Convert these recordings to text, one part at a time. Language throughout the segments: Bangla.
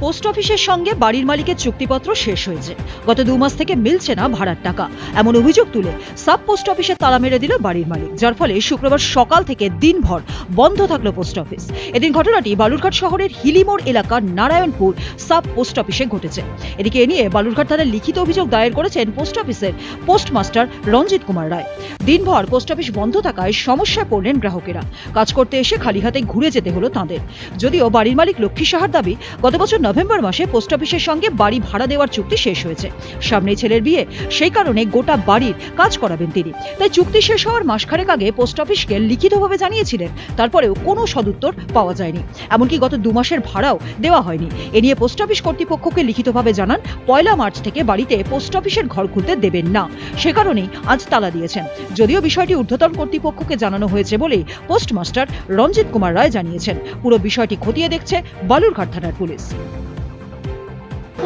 পোস্ট অফিসের সঙ্গে বাড়ির মালিকের চুক্তিপত্র শেষ হয়েছে। গত দু মাস থেকে মিলছে না ভাড়ার টাকা। এমন অভিযোগ তুলে সাব পোস্ট অফিসে তালা মেরে দিল বাড়ির মালিক, যার ফলে শুক্রবার সকাল থেকে দিনভর বন্ধ থাকল পোস্ট অফিস। এদিন ঘটনাটি বালুরঘাট শহরের হিলিমোড় এলাকার নারায়ণপুর সাব পোস্ট অফিসে ঘটেছে। এদিকে এ নিয়ে বালুরঘাট থানায় লিখিত অভিযোগ দায়ের করেছেন পোস্ট অফিসের পোস্টমাস্টার রঞ্জিত কুমার রায়। দিনভর পোস্ট অফিস বন্ধ থাকায় সমস্যায় পড়লেন গ্রাহকেরা। কাজ করতে এসে খালি হাতে ঘুরে যেতে হলো তাঁদের। যদিও বাড়ির মালিক লক্ষ্মী সাহার দাবি, গত বছর নভেম্বর মাসে পোস্ট অফিসের সঙ্গে বাড়ি ভাড়া দেওয়ার চুক্তি শেষ হয়েছে। সামনেই ছেলের বিয়ে, সেই কারণে গোটা বাড়ির কাজ করাবেন তিনি। তাই চুক্তি শেষ হওয়ার মাসখানেক আগে পোস্ট অফিসকে লিখিতভাবে জানিয়েছিলেন। তারপরেও কোনো সদুত্তর পাওয়া যায়নি। এমনকি গত দু মাসের ভাড়াও দেওয়া হয়নি। এ নিয়ে পোস্ট অফিস কর্তৃপক্ষকে লিখিতভাবে জানান, পয়লা মার্চ থেকে বাড়িতে পোস্ট অফিসের ঘর খুলতে দেবেন না। সে কারণেই আজ তালা দিয়েছেন। যদিও বিষয়টি ঊর্ধ্বতন কর্তৃপক্ষকে জানানো হয়েছে বলেই পোস্টমাস্টার রঞ্জিত কুমার রায় জানিয়েছেন। পুরো বিষয়টি খতিয়ে দেখছে বালুরঘাট থানার পুলিশ।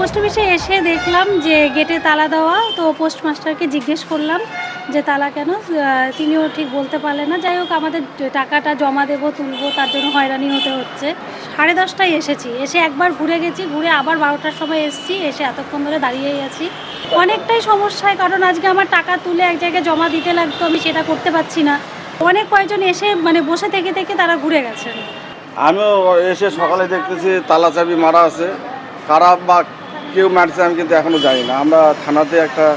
পোস্ট অফিসে এসে দেখলাম যে গেটে তালা দেওয়া, তো পোস্টমাস্টারকে জিজ্ঞেস করলাম যে তালা কেন? তিনিও ঠিক বলতে পারলেন না। যাই হোক, আমাদের টাকাটা জমা দেবো, তুলবো, তার জন্য হয়রানি হতে হচ্ছে। সাড়ে দশটায় এসেছি। এসে একবার ঘুরে গেছি, ঘুরে আবার বারোটার সময় এসেছি, এসে এতক্ষণ ধরে দাঁড়িয়েই আছি। অনেকটাই সমস্যায়, কারণ আজকে আমার টাকা তুলে এক জায়গায় জমা দিতে লাগতো, আমি সেটা করতে পারছি না। অনেক কয়েকজন এসে মানে বসে থেকে থেকে তারা ঘুরে গেছেন। আমিও এসে সকালে দেখতেছি তালা চাবি মারা আছে। কারা বা কেউ মারছে, আমি কিন্তু এখনও জানি না। আমরা থানাতে একটা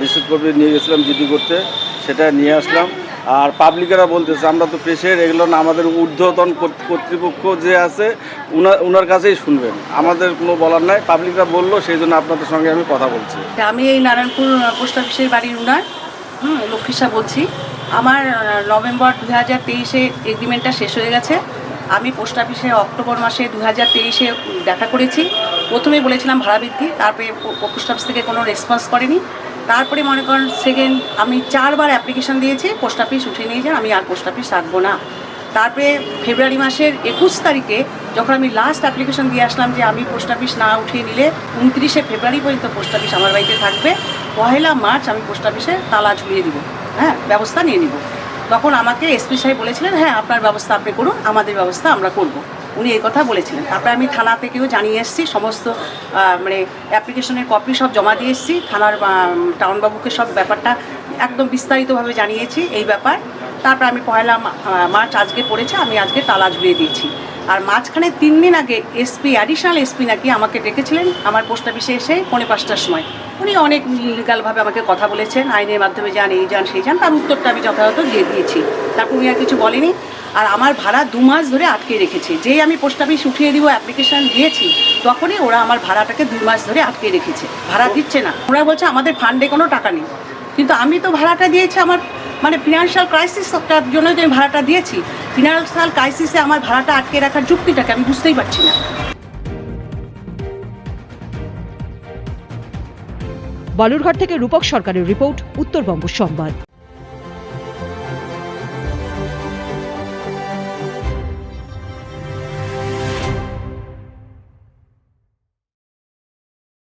রিসিভ কপি নিয়ে গেছিলাম জিডি করতে, সেটা নিয়ে আসলাম। আর পাবলিকেরা বলতেছে, আমরা তো প্রেসের এগুলো না, আমাদের ঊর্ধ্বতন কর্ত- কর্তৃপক্ষ যে আছে উনার উনার কাছেই শুনবেন। আমাদের কোনো বলার নাই। পাবলিকরা বলল, সেই জন্য আপনাদের সঙ্গে আমি কথা বলছি। আমি এই নারায়ণপুর পোস্ট অফিসের বাড়ির উনার। হুম লক্ষ্মীশা বলছি। আমার নভেম্বর দু হাজার তেইশে এগ্রিমেন্টটা শেষ হয়ে গেছে। আমি পোস্ট অফিসে অক্টোবর মাসে দু হাজার তেইশে দেখা করেছি। প্রথমে বলেছিলাম ভাড়া বৃদ্ধি তারপরে পোস্ট অফিস থেকে কোনো রেসপন্স করেনি। তারপরে মনে করেন সেকেন্ড আমি চারবার অ্যাপ্লিকেশন দিয়েছি পোস্ট অফিস উঠিয়ে নিয়ে যান, আমি আর পোস্ট অফিস রাখব না। তারপরে ফেব্রুয়ারি মাসের একুশ তারিখে যখন আমি লাস্ট অ্যাপ্লিকেশন দিয়ে আসলাম যে আমি পোস্ট অফিস না উঠিয়ে নিলে উনত্রিশে ফেব্রুয়ারি পর্যন্ত পোস্ট অফিস আমার বাড়িতে থাকবে, পহেলা মার্চ আমি পোস্ট অফিসে তালা ঝুলিয়ে দিব হ্যাঁ ব্যবস্থা নিয়ে নিব। তখন আমাকে এসপি সাহেব বলেছিলেন হ্যাঁ আপনার ব্যবস্থা আপনি করুন, আমাদের ব্যবস্থা আমরা করব। উনি এই কথা বলেছিলেন। তারপরে আমি থানা থেকেও জানিয়ে এসেছি, সমস্ত মানে অ্যাপ্লিকেশনের কপি সব জমা দিয়ে এসেছি, থানার টাউনবাবুকে সব ব্যাপারটা একদম বিস্তারিতভাবে জানিয়েছি, এই ব্যাপার। তারপর আমি পয়লা মার্চ আজকে পড়েছে, আমি আজকে তালা ঝুলিয়ে দিয়েছি। আর মাঝখানে তিন দিন আগে এসপি অ্যাডিশনাল এসপি নাকি আমাকে ডেকেছিলেন আমার পোস্ট অফিসে এসে পৌনে পাঁচটার সময়। উনি অনেক লিগালভাবে আমাকে কথা বলেছেন, আইনের মাধ্যমে যান, এই যান, সেই যান, তার উত্তরটা আমি যথাযথ দিয়ে দিয়েছি। আর কিছু বলেনি। আর আমার ভাড়া দু মাস ধরে আটকে রেখেছে। যেই আমি পোস্ট অফিস উঠিয়ে দিব অ্যাপ্লিকেশন দিয়েছি, তখনই ওরা আমার ভাড়াটাকে দু মাস ধরে আটকে রেখেছে। ভাড়া দিচ্ছে না। ওরা বলছে, আমাদের ফান্ডে কোনো টাকা নেই। কিন্তু আমি তো ভাড়াটা দিয়েছি আমার মানে ফিনান্সিয়াল ক্রাইসিসটার জন্য যে আমি ভাড়াটা দিয়েছি ফিনান্সিয়াল ক্রাইসিসে আমার ভাড়াটা আটকে রাখার যুক্তিটাকে আমি বুঝতেই পারছি না। বালুরঘাট থেকে রূপক সরকারের রিপোর্ট, উত্তরবঙ্গ সংবাদ।